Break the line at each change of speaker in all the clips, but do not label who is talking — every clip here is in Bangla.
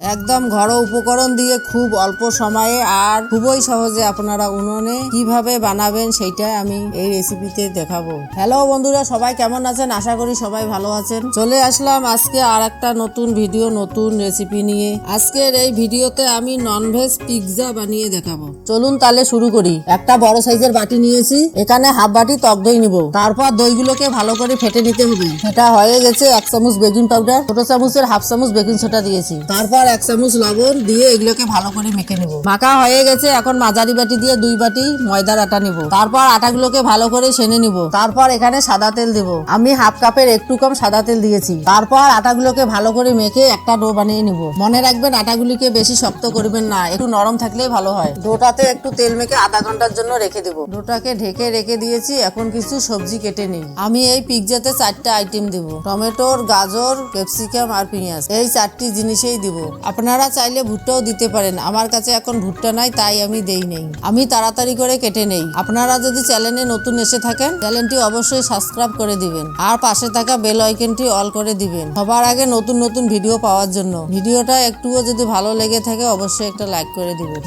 একদম ঘরোয়া উপকরণ দিয়ে খুব অল্প সময়ে আর খুবই সহজে আপনারা উনুনে কীভাবে বানাবেন সেইটা আমি এই রেসিপিতে দেখাবো। হ্যালো বন্ধুরা, সবাই কেমন আছেন? আশা করি সবাই ভালো আছেন। চলে আসলাম আজকে আর একটা নতুন ভিডিও নতুন রেসিপি নিয়ে। আজকের এই ভিডিওতে আমি ননভেজ পিৎজা বানিয়ে দেখাবো। চলুন তাহলে শুরু করি। একটা বড় সাইজের বাটি নিয়েছি। এখানে হাফ বাটি টক দই নিব। তারপর দইগুলোকে ভালো করে ফেটে নিতে হবে। এটা হয়ে গেছে এক চামচ বেকিং পাউডার ছোট চামচের হাফ চামচ বেকিং সোডা দিয়েছি। তারপর এক চামচ লবণ দিয়ে এগুলোকে ভালো করে মেখে নেব। মাখা হয়ে গেছে, এখন মাঝারি বাটি দিয়ে দুই বাটি ময়দার আটা নিব। তারপর আটাগুলোকে ভালো করে সেনে নিব। তারপর এখানে সাদা তেল দেব। আমি হাফ কাপের একটু কম সাদা তেল দিয়েছি। তারপর আটাগুলোকে ভালো করে মেখে একটা ডো বানিয়ে নিব। মনে রাখবেন, আটাগুলিকে বেশি শক্ত করবেন না। একটু নরম থাকলেই ভালো হয়। ডোটাতে একটু তেল মেখে আধা ঘণ্টার জন্য রেখে দেব। ডোটাকে ঢেকে রেখে দিয়েছি, এখন কিছু সবজি কেটে নিই। আমি এই পিৎজাতে চারটা আইটেম দেব। টমেটোর, গাজর, ক্যাপসিকাম আর পেঁয়াজ। এই চারটি জিনিসেই দিব। আপনারা চাইলে ভুট্টাও দিতে পারেন। আমার কাছে এখন ভুট্টা নাই, তাই আমি দেই নেই। আমি তাড়াতাড়ি করে কেটে নেই। আপনারা যদি চ্যানেলে নতুন এসে থাকেন, চ্যানেলটি অবশ্যই সাবস্ক্রাইব করে দিবেন। আর পাশে থাকা বেল আইকনটি অল করে দিবেন। সবার আগে নতুন নতুন ভিডিও পাওয়ার জন্য। ভিডিওটা একটুও যদি ভালো লেগে থাকে, অবশ্যই একটা লাইক করে দিবেন।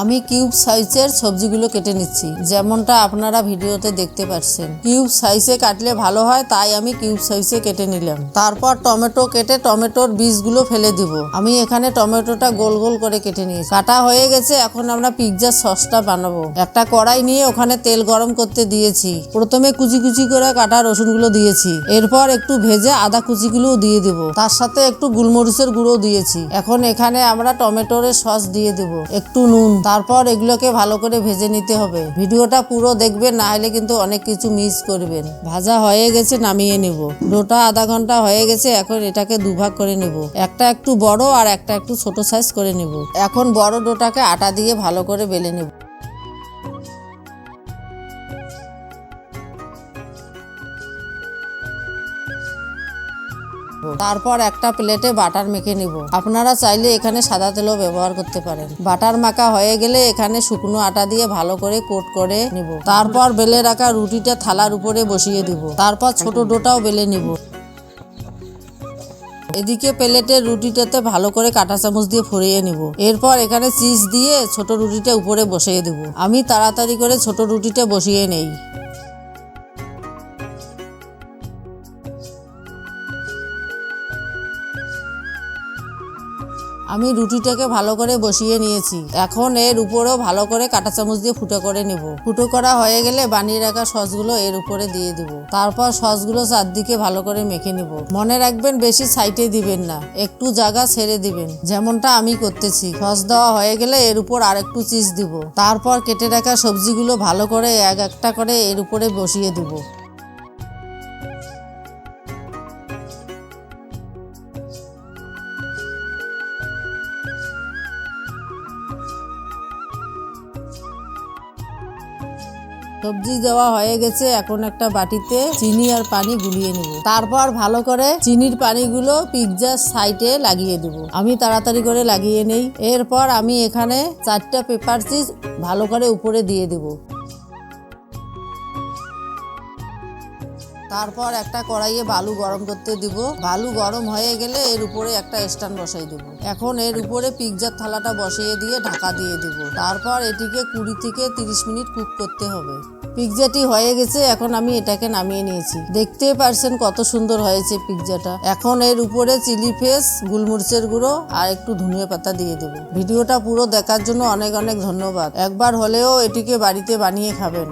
আমি কিউব সাইজের সবজিগুলো কেটে নিচ্ছি। যেমনটা আপনারা ভিডিওতে দেখতে পাচ্ছেন। কিউব সাইজে কাটলে ভালো হয়, তাই আমি কিউব সাইজে কেটে নিলাম। তারপর টমেটো কেটে টমেটোর বীজগুলো ফেলে দিব। আমি এখানে টমেটোটা গোল গোল করে কেটে নিয়েছি। কাটা হয়ে গেছে, এখন আমরা পিৎজার সসটা বানাবো। একটা কড়াই নিয়ে ওখানে তেল গরম করতে দিয়েছি। প্রথমে কুচি কুচি করে কাটা রসুনগুলো দিয়েছি। এরপর একটু ভেজে আদা কুচিগুলোও দিয়ে দেব। তার সাথে একটু গুলমরিচের গুঁড়ো দিয়েছি। এখন এখানে আমরা টমেটোর সস দিয়ে দেব। একটু নুন। তারপর এগুলোকে ভালো করে ভেজে নিতে হবে। ভিডিওটা পুরো দেখবেন, না হলে কিন্তু অনেক কিছু মিস করবেন। ভাজা হয়ে গেছে, নামিয়ে নেব। ডোটা আধা ঘণ্টা হয়ে গেছে, এখন এটাকে দুভাগ করে নেব। একটা একটু বড় আর একটা একটু ছোট সাইজ করে নেব। এখন বড় ডোটাকে আটা দিয়ে ভালো করে বেলে নেব। তারপর একটা প্লেটে বাটার মেখে নিব। আপনারা চাইলে এখানে সাদা তেলও ব্যবহার করতে পারেন। বাটার মাখা হয়ে গেলে এখানে শুকনো আটা দিয়ে ভালো করে কোট করে নিব। তারপর বেলে রাখা রুটিটা থালার উপরে বসিয়ে দিব। তারপর ছোট ডোটাও বেলে নিব। এদিকে প্লেটের রুটিটাতে ভালো করে কাঁটা চামচ দিয়ে ফরিয়ে নিব। এরপর এখানে চিজ দিয়ে ছোট রুটিটা উপরে বসিয়ে দেব। আমি তাড়াতাড়ি করে ছোট রুটিটা বসিয়ে নেই। আমি রুটিটাকে ভালো করে বসিয়ে নিয়েছি। এখন এর উপরেও ভালো করে কাঁটা চামচ দিয়ে ফুটো করে নেব। ফুটো করা হয়ে গেলে বানিয়ে রাখা সসগুলো এর উপরে দিয়ে দিব। তারপর সসগুলো চারদিকে ভালো করে মেখে নিব। মনে রাখবেন বেশি সাইটে দিবেন না, একটু জায়গা ছেড়ে দিবেন। যেমনটা আমি করতেছি। সস দেওয়া হয়ে গেলে এর উপর আর একটু চিজ দিব। তারপর কেটে রাখা সবজিগুলো ভালো করে এক একটা করে এর উপরে বসিয়ে দিব। সবজি দেওয়া হয়ে গেছে, এখন একটা বাটিতে চিনি আর পানি গুলিয়ে নিব। তারপর ভালো করে চিনির পানিগুলো পিৎজার সাইডে লাগিয়ে দেব। আমি তাড়াতাড়ি করে লাগিয়ে নেই। এরপর আমি এখানে চারটা পেপার চিজ ভালো করে উপরে দিয়ে দেব। তারপর একটা কড়াইয়ে বালু গরম করতে দিব। বালু গরম হয়ে গেলে এর উপরে একটা স্ট্যান্ড বসাই দেব। এখন এর উপরে পিৎজার থালাটা বসিয়ে দিয়ে ঢাকা দিয়ে দেব। তারপর এটিকে কুড়ি থেকে তিরিশ মিনিট কুক করতে হবে। পিৎজাটি হয়ে গেছে, এখন আমি এটাকে নামিয়ে নিয়েছি। দেখতে পারছেন কত সুন্দর হয়েছে পিৎজাটা। এখন এর উপরে চিলি ফেস গুলমরিচের গুঁড়ো আর একটু ধনিয়া পাতা দিয়ে দেবো। ভিডিওটা পুরো দেখার জন্য অনেক অনেক ধন্যবাদ। একবার হলেও এটিকে বাড়িতে বানিয়ে খাবেন।